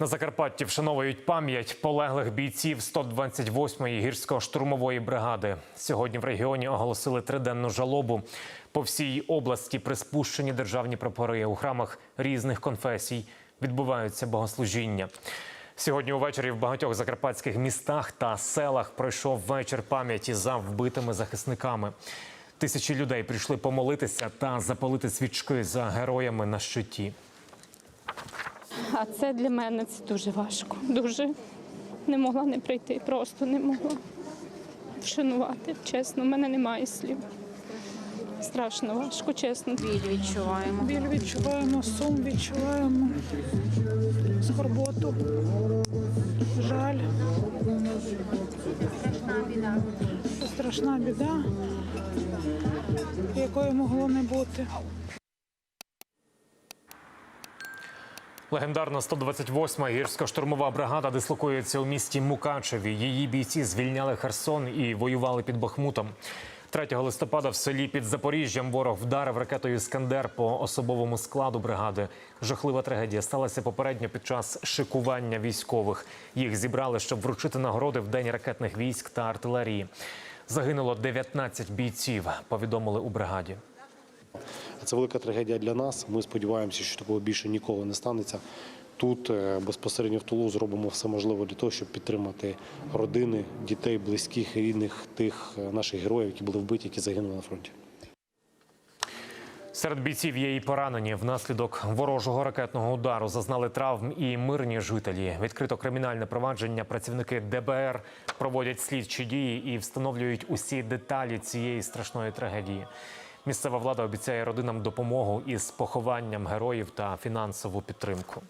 На Закарпатті вшановують пам'ять полеглих бійців 128-ї гірсько-штурмової бригади. Сьогодні в регіоні оголосили триденну жалобу. По всій області приспущені державні прапори у храмах різних конфесій відбуваються богослужіння. Сьогодні увечері в багатьох закарпатських містах та селах пройшов вечір пам'яті за вбитими захисниками. Тисячі людей прийшли помолитися та запалити свічки за героями на щиті. А це для мене це дуже важко. Дуже не могла не прийти, просто не могла вшанувати. Чесно, в мене немає слів. Страшно важко, чесно. біль відчуваємо. Біль відчуваємо, сум відчуваємо, скорботу, жаль. Це страшна біда, якої могло не бути. Легендарна 128-ма гірсько-штурмова бригада дислокується у місті Мукачеві. Її бійці звільняли Херсон і воювали під Бахмутом. 3 листопада в селі під Запоріжжям ворог вдарив ракетою Іскандер по особовому складу бригади. Жахлива трагедія сталася попередньо під час шикування військових. Їх зібрали, щоб вручити нагороди в день ракетних військ та артилерії. Загинуло 19 бійців. Повідомили у бригаді. Це велика трагедія для нас. Ми сподіваємося, що такого більше ніколи не станеться. Тут е, безпосередньо в Тулу зробимо все можливе для того, щоб підтримати родини, дітей, близьких, рідних тих е, наших героїв, які були вбиті, які загинули на фронті. Серед бійців є і поранені. Внаслідок ворожого ракетного удару зазнали травм і мирні жителі. Відкрито кримінальне провадження. Працівники ДБР проводять слідчі дії і встановлюють усі деталі цієї страшної трагедії. Місцева влада обіцяє родинам допомогу із похованням героїв та фінансову підтримку.